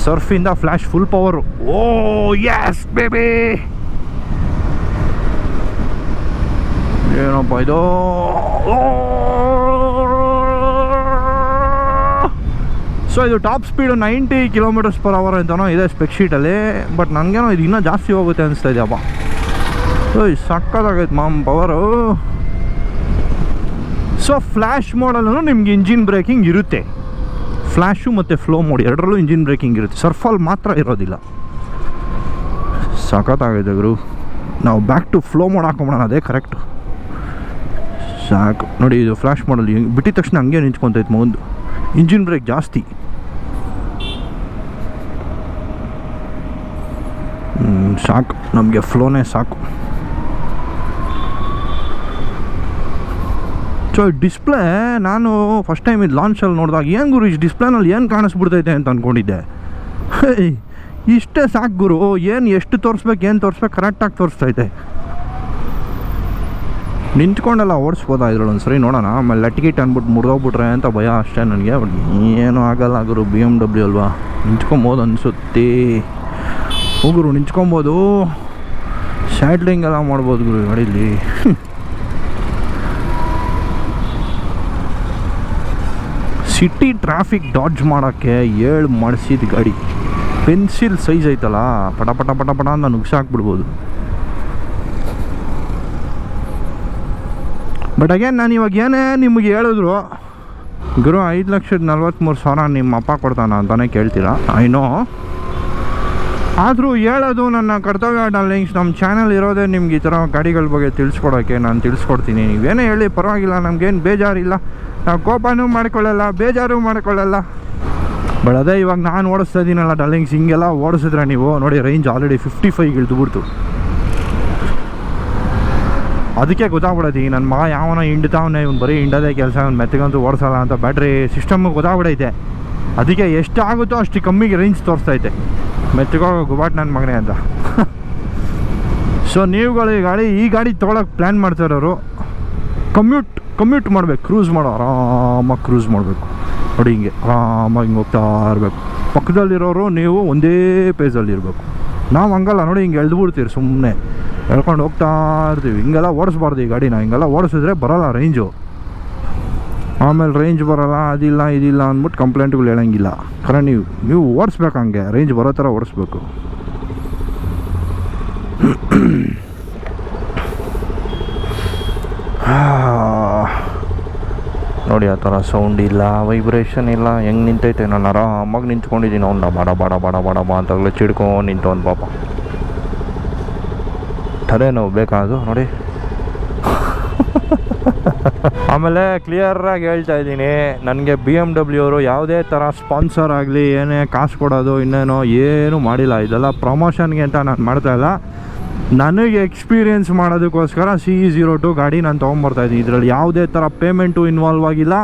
ಸರ್ಫಿಂದ flash full power. Oh yes baby ಏನಪ್ಪ ಇದು? ಸೊ ಇದು top speed ninety kilometres per hour ಅಂತನೋ ಇದೆ ಸ್ಪೆಕ್ ಶೀಟಲ್ಲಿ ಬಟ್ ನನಗೇನೋ ಇದು ಇನ್ನೂ ಜಾಸ್ತಿ ಹೋಗುತ್ತೆ ಅನಿಸ್ತಾ ಇದೆಯಪ್ಪ ಓಯ್, ಸಕ್ಕತ್ತಾಗೈತೆ ಮಾಮ್ ಪವರು ಸೊ ಫ್ಲ್ಯಾಶ್ ಮಾಡಲ್ಲೂ ನಿಮ್ಗೆ ಇಂಜಿನ್ ಬ್ರೇಕಿಂಗ್ ಇರುತ್ತೆ. ಫ್ಲ್ಯಾಶು ಮತ್ತು ಫ್ಲೋ ಮೋಡ್ ಎರಡರಲ್ಲೂ ಇಂಜಿನ್ ಬ್ರೇಕಿಂಗ್ ಇರುತ್ತೆ. ಸರ್ಫಾಲ್ ಮಾತ್ರ ಇರೋದಿಲ್ಲ. ಸಖತ್ತಾಗೈತೆ ಗುರು. ನಾವು ಬ್ಯಾಕ್ ಟು ಫ್ಲೋ ಮೋಡ್ ಹಾಕೊಂಬೋಣ ಅದೇ ಕರೆಕ್ಟು ಸಾಕು. ನೋಡಿ ಇದು ಫ್ಲ್ಯಾಶ್ ಮಾಡಲ್ಲಿ ಬಿಟ್ಟಿದ ತಕ್ಷಣ ಹಂಗೆ ನಿಂತ್ಕೊತೈತೆ ಮುಂದೆ ಇಂಜಿನ್ ಬ್ರೇಕ್ ಜಾಸ್ತಿ. ಸಾಕು. ನಮಗೆ ಫ್ಲೋನೇ ಸಾಕು. ಸೊ ಡಿಸ್ಪ್ಲೇ ನಾನು ಫಸ್ಟ್ ಟೈಮ್ ಇದು ಲಾಂಚಲ್ಲಿ ನೋಡಿದಾಗ, ಏನು ಗುರು ಇಷ್ಟು ಡಿಸ್ಪ್ಲೇನಲ್ಲಿ ಏನು ಕಾಣಿಸ್ಬಿಡ್ತೈತೆ ಅಂತ ಅಂದ್ಕೊಂಡಿದ್ದೆ ಇಷ್ಟೇ ಸಾಕು ಗುರು, ಏನು ಎಷ್ಟು ತೋರಿಸ್ಬೇಕು, ಏನು ತೋರಿಸ್ಬೇಕು ಕರೆಕ್ಟಾಗಿ ತೋರಿಸ್ತೈತೆ. ನಿಂತ್ಕೊಂಡೆಲ್ಲ ಓಡಿಸ್ಬೋದಾ ಇದ್ರಲ್ಲಿ ಸರಿ ನೋಡೋಣ, ಆಮೇಲೆ ಲಟ್ಗಿಟ್ ಅಂದ್ಬಿಟ್ಟು ಮುರಿದೋಗ್ಬಿಟ್ರೆ ಅಂತ ಭಯ ಅಷ್ಟೇ ನನಗೆ. ಬಟ್ ಏನೂ ಆಗಲ್ಲ ಗುರು ಬಿ ಎಂ ಡಬ್ಲ್ಯೂ ಅಲ್ವಾ? ನಿಂತ್ಕೊಬೋದು ಅನಿಸುತ್ತೆ. ಹೋಗುರು ನಿಂತ್ಕೊಬೋದು. ಸ್ಯಾಡ್ಲಿಂಗ್ ಎಲ್ಲ ಮಾಡ್ಬೋದು ಗುರು, ಗಾಡೀಲಿ. ಸಿಟಿ ಟ್ರಾಫಿಕ್ ಡಾಡ್ಜ್ ಮಾಡೋಕ್ಕೆ ಏಳು ಮಾಡಿಸಿದ ಗಾಡಿ. ಪೆನ್ಸಿಲ್ ಸೈಜ್ ಐತಲ್ಲ, ಪಟ ಪಟ ಪಟ ಪಟ ಅಂತ ನುಗ್ಸಾಕ್ಬಿಡ್ಬೋದು ಬಟ್ ಅಗೇನ್ ನಾನು ಇವಾಗ ಏನೇ ನಿಮಗೆ ಹೇಳಿದ್ರು, ಗುರು ಐದು ಲಕ್ಷದ ನಲ್ವತ್ತ್ಮೂರು ಸಾವಿರ ನಿಮ್ಮ ಅಪ್ಪ ಕೊಡ್ತಾನ ಅಂತಾನೆ ಕೇಳ್ತೀರಾ? ಐ ನೋ ಆದರೂ ಹೇಳೋದು ನನ್ನ ಕರ್ತವ್ಯ ಡಾರ್ಲಿಂಗ್ಸ್ ನಮ್ಮ ಚಾನಲ್ ಇರೋದೇ ನಿಮ್ಗೆ ಈ ಥರ ಗಾಡಿಗಳ ಬಗ್ಗೆ ತಿಳಿಸ್ಕೊಡೋಕ್ಕೆ ನಾನು ತಿಳಿಸ್ಕೊಡ್ತೀನಿ. ನೀವೇನೇ ಹೇಳಿ ಪರವಾಗಿಲ್ಲ, ನಮಗೇನು ಬೇಜಾರಿಲ್ಲ. ನಾವು ಕೋಪನೂ ಮಾಡ್ಕೊಳ್ಳಲ್ಲ, ಬೇಜಾರು ಮಾಡ್ಕೊಳ್ಳಲ್ಲ. ಬಟ್ ಅದೇ ಇವಾಗ ನಾನು ಓಡಿಸ್ತಾ ಇದ್ದೀನಲ್ಲ ಡಾರ್ಲಿಂಗ್ಸ್ ಹಿಂಗೆಲ್ಲ ಓಡಿಸಿದ್ರೆ ನೀವು ನೋಡಿ ರೇಂಜ್ ಆಲ್ರೆಡಿ ಫಿಫ್ಟಿ ಫೈವ್ ಇಳಿದುಬಿಡ್ತು ಅದಕ್ಕೆ ಗೊತ್ತಾಗ್ಬಿಡೈತಿ ನನ್ನ ಮಗ ಯಾವನೋ ಹಿಂಡ್ತಾವನೆ, ಇವ್ನು ಬರೀ ಹಿಂಡೋದೇ ಕೆಲಸ ಅವ್ನು ಮೆತ್ತಗಂತೂ ಓಡಿಸಲ್ಲ ಅಂತ ಬ್ಯಾಟ್ರಿ ಸಿಸ್ಟಮ್ ಗೊತ್ತಾಗ್ಬಿಡೈತೆ. ಅದಕ್ಕೆ ಎಷ್ಟು ಆಗುತ್ತೋ ಅಷ್ಟು ಕಮ್ಮಿಗೆ ರೇಂಜ್ ತೋರಿಸ್ತೈತೆ ಮೆತ್ತಗೋ ಗುಬಾಟ್ ನನ್ನ ಮಗನೇ ಅಂತ. ಸೊ ನೀವುಗಳು ಈ ಗಾಡಿ ಈ ಗಾಡಿ ತೊಗೊಳಕ್ಕೆ ಪ್ಲ್ಯಾನ್ ಮಾಡ್ತಾರವರು ಕಮ್ಯೂಟ್ ಕಮ್ಯೂಟ್ ಮಾಡ್ಬೇಕು ಕ್ರೂಸ್ ಮಾಡೋ, ಆರಾಮಾಗಿ ಕ್ರೂಸ್ ಮಾಡಬೇಕು. ನೋಡಿ ಹಿಂಗೆ, ಆರಾಮಾಗಿ ಹಿಂಗೆ ಹೋಗ್ತಾ ಇರಬೇಕು. ಪಕ್ಕದಲ್ಲಿರೋರು ನೀವು ಒಂದೇ ಪೇಜಲ್ಲಿ ಇರಬೇಕು. ನಾವು ಹಂಗಲ್ಲ, ನೋಡಿ ಹಿಂಗೆ ಎಳ್ದು ಬಿಡ್ತೀರಿ ಸುಮ್ಮನೆ ಎಳ್ಕೊಂಡು ಹೋಗ್ತಾ ಇರ್ತೀವಿ. ಹಿಂಗೆಲ್ಲ ಓಡಿಸ್ಬಾರ್ದು ಈ ಗಾಡಿನ. ಹಿಂಗೆಲ್ಲ ಓಡಿಸಿದ್ರೆ ಬರೋಲ್ಲ ರೇಂಜು ಆಮೇಲೆ ರೇಂಜ್ ಬರೋಲ್ಲ, ಅದಿಲ್ಲ, ಇದಿಲ್ಲ ಅಂದ್ಬಿಟ್ಟು ಕಂಪ್ಲೇಂಟ್ಗಳು ಹೇಳೋಂಗಿಲ್ಲ. ಖರೆ, ನೀವು ನೀವು ಓಡಿಸ್ಬೇಕು ಹಂಗೆ. ರೇಂಜ್ ಬರೋ ಥರ ಓಡಿಸ್ಬೇಕು. ನೋಡಿ ಆ ಥರ ಸೌಂಡ್ ಇಲ್ಲ ವೈಬ್ರೇಷನ್ ಇಲ್ಲ, ಹೆಂಗೆ ನಿಂತೈತೆ ನಾನು ಆರಾಮಾಗಿ ನಿಂತ್ಕೊಂಡಿದ್ದೀನಿ. ಅವ್ನ ಬಡ ಬಡ ಬಡ ಬಡ ಬಾ ಅಂತಾಗಲೇ ಚಿಡ್ಕೊಂಡು ನಿಂತವನು ಪಾಪ. ತಲೆನೋವು ಬೇಕಾದು ನೋಡಿ. ಆಮೇಲೆ ಕ್ಲಿಯರಾಗಿ ಹೇಳ್ತಾ ಇದ್ದೀನಿ, ನನಗೆ ಬಿ ಎಂ ಡಬ್ಲ್ಯೂ ಅವರು ಯಾವುದೇ ಥರ ಸ್ಪಾನ್ಸರ್ ಆಗಲಿ, ಏನೇ ಕಾಸು ಕೊಡೋದು, ಇನ್ನೇನೋ ಏನೂ ಮಾಡಿಲ್ಲ. ಇದೆಲ್ಲ ಪ್ರಮೋಷನ್ಗೆ ಅಂತ ನಾನು ಮಾಡ್ತಾ ಇಲ್ಲ. ನನಗೆ ಎಕ್ಸ್ಪೀರಿಯೆನ್ಸ್ ಮಾಡೋದಕ್ಕೋಸ್ಕರ ಸಿ ಇ ಝೀರೋ ಟು ಗಾಡಿ ನಾನು ತೊಗೊಂಬರ್ತಾ ಇದ್ದೀನಿ. ಇದರಲ್ಲಿ ಯಾವುದೇ ಥರ ಪೇಮೆಂಟು ಇನ್ವಾಲ್ವ್ ಆಗಿಲ್ಲ.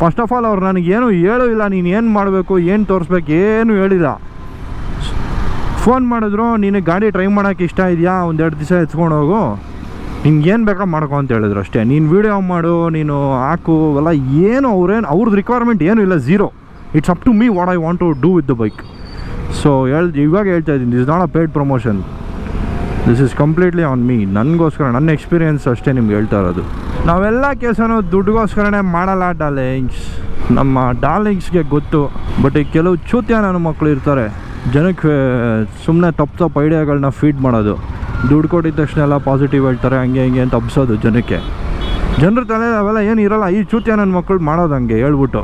ಫಸ್ಟ್ ಆಫ್ ಆಲ್ ಅವ್ರು ನನಗೇನು ಹೇಳೂ ಇಲ್ಲ. ನೀನು ಏನು ಮಾಡಬೇಕು, ಏನು ತೋರಿಸ್ಬೇಕು, ಏನು ಹೇಳಿಲ್ಲ. ಫೋನ್ ಮಾಡಿದ್ರು, ನಿನಗೆ ಗಾಡಿ ಟ್ರೈ ಮಾಡೋಕ್ಕೆ ಇಷ್ಟ ಇದೆಯಾ? ಒಂದೆರಡು ದಿವಸ ಎತ್ಕೊಂಡು ಹೋಗು. ನಿನ್ಗೆ ಏನು ಬೇಕಾ ಮಾಡ್ಕೊ ಅಂತ ಹೇಳಿದ್ರು ಅಷ್ಟೇ. ನೀನು ವೀಡಿಯೋ ಮಾಡು, ನೀನು ಹಾಕು ಅವೆಲ್ಲ ಏನು, ಅವ್ರೇನು ಅವ್ರದ್ದು ರಿಕ್ವೈರ್ಮೆಂಟ್ ಏನೂ ಇಲ್ಲ. Zero it's up to me what I want to do with the bike so ಹೇಳ್ ಇವಾಗ ಹೇಳ್ತಾ ಇದ್ದೀನಿ. This not a paid promotion this is completely on me ನನಗೋಸ್ಕರ, ನನ್ನ ಎಕ್ಸ್ಪೀರಿಯೆನ್ಸ್ ಅಷ್ಟೇ ನಿಮ್ಗೆ ಹೇಳ್ತಾ ಇರೋದು. ನಾವೆಲ್ಲ ಕೆಲಸನೂ ದುಡ್ಡುಗೋಸ್ಕರನೇ ಮಾಡಲ್ಲ ಡಾರ್ಲಿಂಗ್ಸ್ ನಮ್ಮ ಡಾರ್ಲಿಂಗ್ಸ್ಗೆ ಗೊತ್ತು ಬಟ್ ಈ ಕೆಲವು ಚೂತ್ಯ ನನ್ನ ಮಕ್ಕಳು ಇರ್ತಾರೆ, ಜನಕ್ಕೆ ಸುಮ್ಮನೆ ತಪ್ಪು ತಪ್ಪು ಐಡಿಯಾಗಳನ್ನ ಫೀಡ್ ಮಾಡೋದು. ದುಡ್ಡು ಕೊಟ್ಟಿದ್ದ ತಕ್ಷಣ ಎಲ್ಲ ಪಾಸಿಟಿವ್ ಹೇಳ್ತಾರೆ, ಹಂಗೆ ಹಿಂಗೆ ಅಂತ ಹಬ್ಸೋದು ಜನಕ್ಕೆ. ಜನರ ತಲೆ ಅವೆಲ್ಲ ಏನು ಇರಲ್ಲ, ಈ ಚೂತ್ಯ ನನ್ನ ಮಕ್ಕಳು ಮಾಡೋದು ಹಂಗೆ ಹೇಳ್ಬಿಟ್ಟು.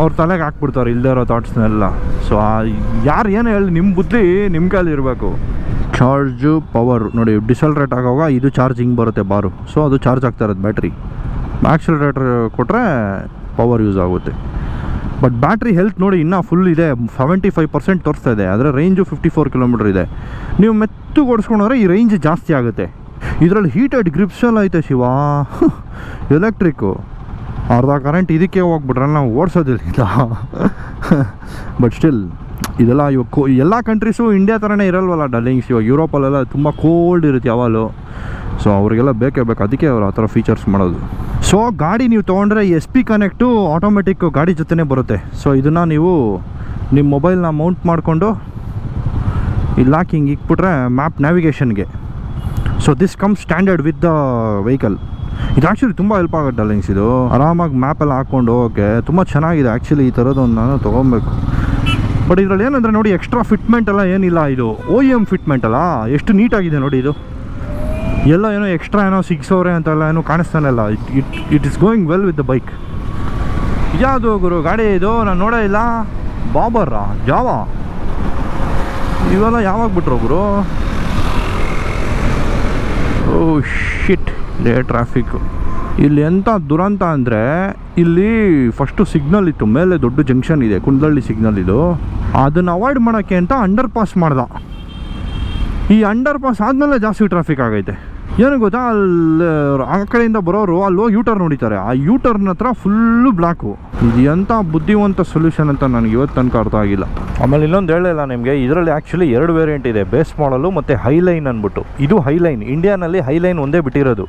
ಅವ್ರ ತಲೆಗೆ ಹಾಕ್ಬಿಡ್ತಾರೆ ಇಲ್ಲದೇ ಇರೋ ಥಾಟ್ಸ್ನೆಲ್ಲ ಸೊ ಯಾರು ಏನು ಹೇಳಿ ನಿಮ್ಮ ಬುದ್ಧಿ ನಿಮ್ಮ ಕೈಲಿ ಇರಬೇಕು. ಚಾರ್ಜು ಪವರ್ ನೋಡಿ ಡಿಸಲ್ರೇಟ್ ಆಗುವಾಗ ಇದು ಚಾರ್ಜಿಂಗ್ ಬರುತ್ತೆ ಬಾರು. ಸೊ ಅದು ಚಾರ್ಜ್ ಆಗ್ತಾ ಇರೋದು ಬ್ಯಾಟ್ರಿ ಆಕ್ಸಿಲರೇಟರ್ ಕೊಟ್ಟರೆ ಪವರ್ ಯೂಸ್ ಆಗುತ್ತೆ. ಬಟ್ ಬ್ಯಾಟ್ರಿ ಹೆಲ್ತ್ ನೋಡಿ ಇನ್ನೂ ಫುಲ್ ಇದೆ. ಸೆವೆಂಟಿ ಫೈವ್ ಪರ್ಸೆಂಟ್ ತೋರಿಸ್ತಾ ಇದೆ. ಅದರ ರೇಂಜು ಫಿಫ್ಟಿ ಫೋರ್ ಕಿಲೋಮೀಟ್ರ್ ಇದೆ. ನೀವು ಮೆತ್ತು ಓಡಿಸ್ಕೊಂಡ್ರೆ ಈ ರೇಂಜ್ ಜಾಸ್ತಿ ಆಗುತ್ತೆ. ಇದರಲ್ಲಿ ಹೀಟೆಡ್ ಗ್ರಿಪ್ಸ್ ಎಲ್ಲ ಐತೆ ಶಿವ. ಎಲೆಕ್ಟ್ರಿಕ್ಕು ಅರ್ಧ ಕರೆಂಟ್ ಇದಕ್ಕೆ ಹೋಗ್ಬಿಟ್ರೆ ನಾವು ಓಡಿಸೋದಿಲ್ಲ. ಬಟ್ ಸ್ಟಿಲ್ ಇದೆಲ್ಲ ಇವಾಗ ಕೋ ಎಲ್ಲ ಕಂಟ್ರೀಸು ಇಂಡಿಯಾ ಥರನೇ ಇರಲ್ವಲ್ಲ ಡಲ್ಲಿಂಗ್ಸ್ ಇವಾಗ ಯುರೋಪಲ್ಲೆಲ್ಲ ತುಂಬ ಕೋಲ್ಡ್ ಇರುತ್ತೆ ಯಾವಾಗಲೂ. ಸೊ ಅವರಿಗೆಲ್ಲ ಬೇಕೇ ಬೇಕು. ಅದಕ್ಕೆ ಅವರು ಆ ಥರ ಫೀಚರ್ಸ್ ಮಾಡೋದು. ಸೊ ಗಾಡಿ ನೀವು ತೊಗೊಂಡ್ರೆ ಎಸ್ ಪಿ ಕನೆಕ್ಟು ಆಟೋಮೆಟಿಕ್ ಗಾಡಿ ಜೊತೆನೇ ಬರುತ್ತೆ. ಸೊ ಇದನ್ನು ನೀವು ನಿಮ್ಮ ಮೊಬೈಲ್ನ ಮೌಂಟ್ ಮಾಡಿಕೊಂಡು ಇಲ್ಲಿ ಹಾಕಿ ಹಿಂಗೆ ಇಕ್ಬಿಟ್ರೆ map ನ್ಯಾವಿಗೇಷನ್ಗೆ so this come standard with the vehicle ಇದು ಆ್ಯಕ್ಚುಲಿ ತುಂಬ ಹೆಲ್ಪ್ ಆಗುತ್ತೆ ಡಲ್ಲಿಂಗ್ಸ್ ಇದು. ಆರಾಮಾಗಿ ಮ್ಯಾಪೆಲ್ಲ ಹಾಕ್ಕೊಂಡು ಹೋಗೋಕ್ಕೆ. ತುಂಬ ಚೆನ್ನಾಗಿದೆ ಆ್ಯಕ್ಚುಲಿ ಈ ಥರದ್ದು ನಾನು ತೊಗೊಬೇಕು. ಬಟ್ ಇದರಲ್ಲಿ ಏನಂದರೆ ನೋಡಿ ಎಕ್ಸ್ಟ್ರಾ ಫಿಟ್ಮೆಂಟ್ ಎಲ್ಲ ಏನಿಲ್ಲ ಇದು. ಓ ಎಂ ಫಿಟ್ಮೆಂಟ್ ಅಲ್ಲ? ಎಷ್ಟು ನೀಟಾಗಿದೆ ನೋಡಿ ಇದು. ಎಲ್ಲ ಏನೋ ಎಕ್ಸ್ಟ್ರಾ ಏನೋ ಸಿಕ್ಸೋರೆ ಅಂತೆಲ್ಲ ಏನೋ ಕಾಣಿಸ್ತಾನೆ ಇಲ್ಲ. It it it is going well with the bike ಯಾವುದು ಗುರು, ಗಾಡಿ ಇದು? ನಾನು ನೋಡೇ ಇಲ್ಲ. ಬಾಬರ್ರಾ ಜಾವಾ ಇವೆಲ್ಲ ಯಾವಾಗ ಬಿಟ್ರು ಗುರು? ಓ ಶಿಟ್ ಲೇ ಟ್ರಾಫಿಕ್ಕು ಇಲ್ಲಿ ಎಂಥ ದುರಂತ ಅಂದರೆ ಇಲ್ಲಿ ಫಸ್ಟು ಸಿಗ್ನಲ್ ಇತ್ತು, ಮೇಲೆ ದೊಡ್ಡ ಜಂಕ್ಷನ್ ಇದೆ ಕುಂದಳ್ಳಿ ಸಿಗ್ನಲ್ ಇದು. ಅದನ್ನು ಅವಾಯ್ಡ್ ಮಾಡೋಕ್ಕೆ ಅಂತ ಅಂಡರ್ ಪಾಸ್ ಮಾಡ್ದ. ಈ ಅಂಡರ್ ಪಾಸ್ ಆದಮೇಲೆ ಜಾಸ್ತಿ ಟ್ರಾಫಿಕ್ ಆಗೈತೆ. ಏನು ಗೊತ್ತಾ? ಅಲ್ಲಿ ಆ ಕಡೆಯಿಂದ ಬರೋರು ಅಲ್ಲಿ ಹೋಗಿ ಯೂಟರ್ನ್ ನೋಡಿತಾರೆ ಆ ಯೂಟರ್ನ್ ಹತ್ರ ಫುಲ್ಲು ಬ್ಲಾಕು ಇದು ಎಂಥ ಬುದ್ಧಿವಂತ ಸೊಲ್ಯೂಷನ್ ಅಂತ ನನಗೆ ಇವತ್ತು ತನಕ ಅರ್ಥ ಆಗಿಲ್ಲ. ಆಮೇಲೆ ಇನ್ನೊಂದು ಹೇಳಿಲ್ಲ ನಿಮಗೆ, ಇದರಲ್ಲಿ ಆ್ಯಕ್ಚುಲಿ ಎರಡು ವೇರಿಯಂಟ್ ಇದೆ. ಬೇಸ್ ಮಾಡಲು ಮತ್ತು ಹೈಲೈನ್ ಅಂದ್ಬಿಟ್ಟು. ಇದು ಹೈಲೈನ್ ಇಂಡಿಯಾನಲ್ಲಿ ಹೈಲೈನ್ ಒಂದೇ ಬಿಟ್ಟಿರೋದು.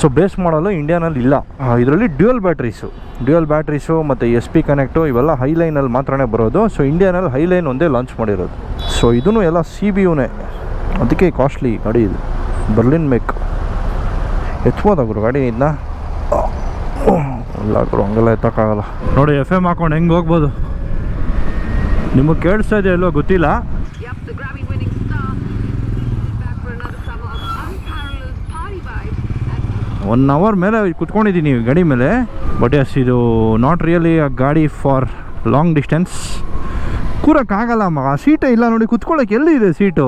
ಸೊ ಬೇಸ್ ಮಾಡಲು ಇಂಡಿಯಾನಲ್ಲಿ ಇಲ್ಲ ಇದರಲ್ಲಿ ಡ್ಯೂಯಲ್ ಬ್ಯಾಟ್ರೀಸು ಡ್ಯೂಯಲ್ ಬ್ಯಾಟ್ರೀಸು ಮತ್ತು ಎಸ್ ಪಿ ಕನೆಕ್ಟು ಇವೆಲ್ಲ ಹೈಲೈನಲ್ಲಿ ಮಾತ್ರನೇ ಬರೋದು. ಸೊ ಇಂಡಿಯಾನಲ್ಲಿ ಹೈಲೈನ್ ಒಂದೇ ಲಾಂಚ್ ಮಾಡಿರೋದು. ಸೊ ಇದೂ ಎಲ್ಲ ಸಿ ಬಿ ಯುನೇ ಅದಕ್ಕೆ ಕಾಸ್ಟ್ಲಿ ಗಾಡಿ ಇದು. ಬರ್ಲಿನ್ ಮೇಕ್ ಎತ್ಬೋದು ಗುರು ಗಾಡಿ ಇದನ್ನ ಇಲ್ಲ ಗುರು, ಹಂಗೆಲ್ಲ ಎತ್ತಕ್ಕಾಗಲ್ಲ. ನೋಡಿ ಎಫ್ ಎಂ ಹಾಕೊಂಡು ಹೆಂಗೆ ಹೋಗ್ಬೋದು? ನಿಮಗೆ ಕೇಳಿಸ್ತಾ ಇದೆಯಲ್ಲೋ ಗೊತ್ತಿಲ್ಲ. ಒನ್ ಅವರ್ ಮೇಲೆ ಕುತ್ಕೊಂಡಿದ್ದೀನಿ ಗಾಡಿ ಮೇಲೆ. ಬಟ್ ಎಸ್ ಇದು ನಾಟ್ ರಿಯಲಿ ಅ ಗಾಡಿ ಫಾರ್ ಲಾಂಗ್ ಡಿಸ್ಟೆನ್ಸ್ ಕೂರಕ್ಕಾಗಲ್ಲ ಆ ಸೀಟೇ ಇಲ್ಲ ನೋಡಿ, ಕುತ್ಕೊಳ್ಳೋಕೆ ಎಲ್ಲಿದೆ ಸೀಟು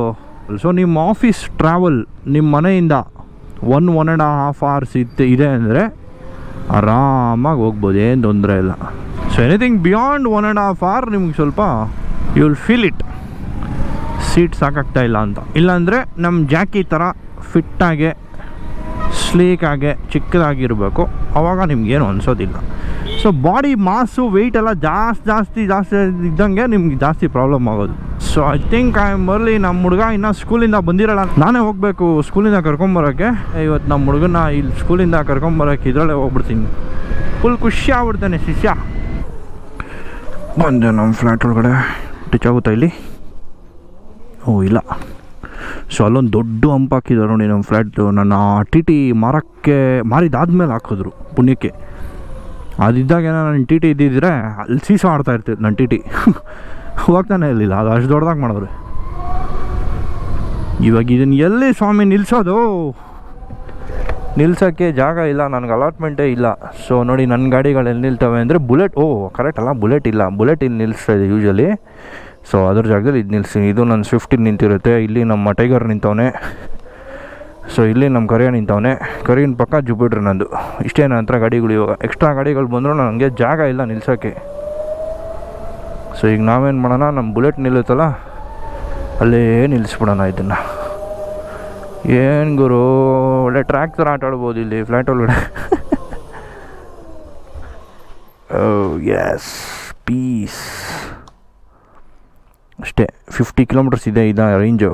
ಸೊ ನಿಮ್ಮ ಆಫೀಸ್ ಟ್ರಾವೆಲ್ ನಿಮ್ಮ ಮನೆಯಿಂದ one one and half hours ಇತ್ತು, ಇದೆ ಅಂದರೆ ಆರಾಮಾಗಿ ಹೋಗ್ಬೋದು, ಏನು ತೊಂದರೆ ಇಲ್ಲ. So anything beyond one and half hour ನಿಮ್ಗೆ ಸ್ವಲ್ಪ you will feel it seat ಸಾಕಾಗ್ತಾ ಇಲ್ಲ ಅಂತ. ಇಲ್ಲಾಂದರೆ ನಮ್ಮ ಜಾಕಿ ಥರ ಫಿಟ್ಟಾಗೆ ಸ್ಲೀಕಾಗೆ ಚಿಕ್ಕದಾಗಿರಬೇಕು. ಆವಾಗ ನಿಮ್ಗೇನು ಅನಿಸೋದಿಲ್ಲ. ಸೊ ಬಾಡಿ ಮಾಸು ವೆಯ್ಟ್ ಎಲ್ಲ ಜಾಸ್ತಿ ಜಾಸ್ತಿ ಜಾಸ್ತಿ ಇದ್ದಂಗೆ ನಿಮ್ಗೆ ಜಾಸ್ತಿ ಪ್ರಾಬ್ಲಮ್ ಆಗೋದು. So I think I am barely ನಮ್ಮ ಹುಡುಗ ಇನ್ನೂ ಸ್ಕೂಲಿಂದ ಬಂದಿರಲ್ಲ. ನಾನೇ ಹೋಗಬೇಕು ಸ್ಕೂಲಿಂದ ಕರ್ಕೊಂಬರೋಕ್ಕೆ ಇವತ್ತು ನಮ್ಮ ಹುಡುಗನ ಇಲ್ಲಿ ಸ್ಕೂಲಿಂದ ಕರ್ಕೊಂಬರೋಕ್ಕೆ ಇದರಲ್ಲೇ ಹೋಗ್ಬಿಡ್ತೀನಿ. ಫುಲ್ ಖುಷಿ ಆಗ್ಬಿಡ್ತಾನೆ ಶಿಷ್ಯ. ಬಂದೆ ನಮ್ಮ ಫ್ಲ್ಯಾಟ್ ಒಳಗಡೆ. ಟಚ್ ಆಗುತ್ತಾ ಇಲ್ಲಿ? ಓ, ಇಲ್ಲ. ಸೊ ಅಲ್ಲೊಂದು ದೊಡ್ಡ ಹಂಪ್ ಹಾಕಿದ್ದಾರೆ ನೋಡಿ ನಮ್ಮ ಫ್ಲ್ಯಾಟ್ ನನ್ನ ಟಿ ಟಿ ಮಾರೋಕ್ಕೆ ಮಾರಿದಾದ್ಮೇಲೆ ಹಾಕಿದ್ರು ಪುಣ್ಯಕ್ಕೆ. ಅದಿದ್ದಾಗ ಏನೋ ನನ್ನ ಟಿ ಟಿ ಇದ್ದಿದ್ರೆ ಅಲ್ಲಿ ಸೀಸ ಮಾಡ್ತಾ ಇರ್ತಿತ್ತು ನನ್ನ ಟಿ ಟಿ ಹೋಗ್ತಾನೆ ಇರಲಿಲ್ಲ, ಅದು ಅಷ್ಟು ದೊಡ್ಡದಾಗಿ ಮಾಡಿದ್ರು ಇವಾಗ ಇದನ್ನು ಎಲ್ಲಿ ಸ್ವಾಮಿ ನಿಲ್ಸೋದು? ನಿಲ್ಸೋಕ್ಕೆ ಜಾಗ ಇಲ್ಲ, ನನಗೆ ಅಲಾಟ್ಮೆಂಟೇ ಇಲ್ಲ. ಸೊ ನೋಡಿ ನನ್ನ ಗಾಡಿಗಳು ಎಲ್ಲಿ ನಿಲ್ತವೆ ಅಂದರೆ ಬುಲೆಟ್, ಓ ಕರೆಕ್ಟ್ ಅಲ್ಲ, ಬುಲೆಟ್ ಇಲ್ಲ. ಬುಲೆಟ್ ಇಲ್ಲಿ ನಿಲ್ಲಿಸ್ತಾ ಇದೆ ಯೂಶಲಿ ಸೊ ಅದ್ರ ಜಾಗದಲ್ಲಿ ಇದು ನಿಲ್ಸಿ. ಇದು ನನ್ನ ಸ್ವಿಫ್ಟಿಗೆ ನಿಂತಿರುತ್ತೆ. ಇಲ್ಲಿ ನಮ್ಮ ಟೈಗರ್ ನಿಂತವನೆ. ಸೊ ಇಲ್ಲಿ ನಮ್ಮ ಕರಿಯ ನಿಂತವನೆ. ಕರಿಯನ ಪಕ್ಕ ಜುಪಿಟ್ರ್ ನಂದು. ಇಷ್ಟೇ ನನ್ನ ಗಾಡಿಗಳು ಇವಾಗ. ಎಕ್ಸ್ಟ್ರಾ ಗಾಡಿಗಳು ಬಂದರೂ ನನಗೆ ಜಾಗ ಇಲ್ಲ ನಿಲ್ಸೋಕ್ಕೆ ಸೊ ಈಗ ನಾವೇನು ಮಾಡೋಣ? ನಮ್ಮ ಬುಲೆಟ್ ನಿಲ್ಲುತ್ತಲ್ಲ? ಅಲ್ಲೇ ನಿಲ್ಲಿಸ್ಬಿಡೋಣ ಇದನ್ನು. ಏನು ಗುರು? ಒಳ್ಳೆ ಟ್ರ್ಯಾಕ್ ಥರ ಆಟ ಆಡ್ಬೋದು ಇಲ್ಲಿ ಫ್ಲ್ಯಾಟ್ ಒಳಗಡೆ. ಎಸ್ ಪೀಸ್ ಅಷ್ಟೇ. ಫಿಫ್ಟಿ ಕಿಲೋಮೀಟರ್ಸ್ ಇದೆ, ಇದ ರೇಂಜು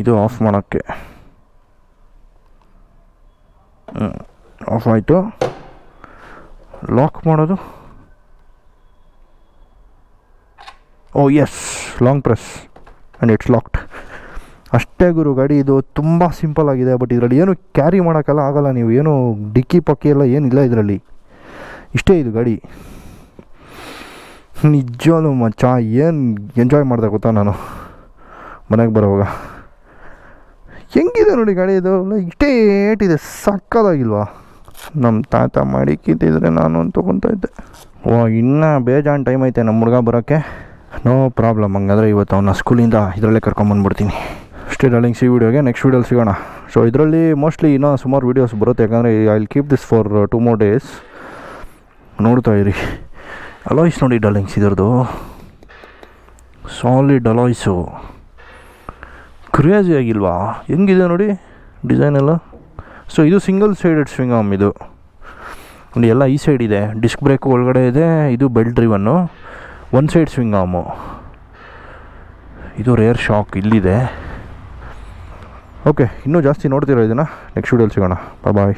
ಇದು ಆಫ್ ಮಾಡೋಕ್ಕೆ. ಆಫ್ ಆಯಿತು. ಲಾಕ್ ಮಾಡೋದು. ಓ yes long press and it's locked ಅಷ್ಟೇ ಗುರು, ಗಾಡಿ ಇದು ತುಂಬ ಸಿಂಪಲ್ ಆಗಿದೆ ಬಟ್ ಇದರಲ್ಲಿ ಏನು ಕ್ಯಾರಿ ಮಾಡೋಕ್ಕೆಲ್ಲ ಆಗಲ್ಲ ನೀವು. ಏನು ಡಿಕ್ಕಿ ಪಕ್ಕಿ ಎಲ್ಲ ಏನಿಲ್ಲ ಇದರಲ್ಲಿ. ಇಷ್ಟೇ ಇದು ಗಾಡಿ. ನಿಜವಾಗ್ಲೂ ಮಚ್ಚ, ಏನು ಎಂಜಾಯ್ ಮಾಡಿದೆ ಗೊತ್ತಾ ನಾನು? ಮನೆಗೆ ಬರೋವಾಗ. ಹೆಂಗಿದೆ ನೋಡಿ ಗಾಡಿ ಇದು? like ಇದೆ ಸಕ್ಕದಾಗಿಲ್ವಾ? ನಮ್ಮ ತಾತ ಮಾಡಿ ಕಿತ್ತಿದ್ರೆ ನಾನು ತೊಗೊತಾ ಇದ್ದೆ. ಓ ಇನ್ನೂ ಬೇಜಾನ್ ಟೈಮ್ ಐತೆ ನಮ್ಮ ಹುಡುಗ ಬರೋಕ್ಕೆ. ನೋ ಪ್ರಾಬ್ಲಮ್ ಹಂಗಾದ್ರೆ ಇವತ್ತು ಅವನ ಸ್ಕೂಲಿಂದ ಇದರಲ್ಲೇ ಕರ್ಕೊಂಬಂದ್ಬಿಡ್ತೀನಿ ಅಷ್ಟೇ ಡಾರ್ಲಿಂಗ್ ಸಿ ವಿಡಿಯೋಗೆ ನೆಕ್ಸ್ಟ್ ವೀಡಿಯೋಲಿ ಸಿಗೋಣ. ಸೊ ಇದರಲ್ಲಿ ಮೋಸ್ಟ್ಲಿ ಇನ್ನೂ ಸುಮಾರು ವೀಡಿಯೋಸ್ ಬರುತ್ತೆ. ಯಾಕಂದರೆ I will keep this for two more days ನೋಡ್ತಾ ಇರಿ. ಅಲಾಯ್ಸ್ ನೋಡಿ ಡಾರ್ಲಿಂಗ್ಸ್ ಇದರದು ಸಾಲಿಡ್ ಅಲಾಯ್ಸು ಕ್ರೇಜಿ ಆಗಿಲ್ವಾ? ಹೆಂಗಿದೆ ನೋಡಿ ಡಿಸೈನ್ ಎಲ್ಲ? ಸೊ ಇದು ಸಿಂಗಲ್ ಸೈಡೆಡ್ ಸ್ವಿಂಗ್ ಆಮ್ ಇದು. ನೋಡಿ, ಎಲ್ಲ ಈ ಸೈಡ್ ಇದೆ. ಡಿಸ್ಕ್ ಬ್ರೇಕ್ ಒಳಗಡೆ ಇದೆ, ಇದು belt driven one side swing arm ಇದು ರೇರ್ ಶಾಕ್ ಇಲ್ಲಿದೆ. ಓಕೆ ಇನ್ನೂ ಜಾಸ್ತಿ ನೋಡ್ತಿರೋ ಇದನ್ನು ನೆಕ್ಸ್ಟ್ ವೀಡಿಯೋಲಿ ಸಿಗೋಣ. ಬಾಯ್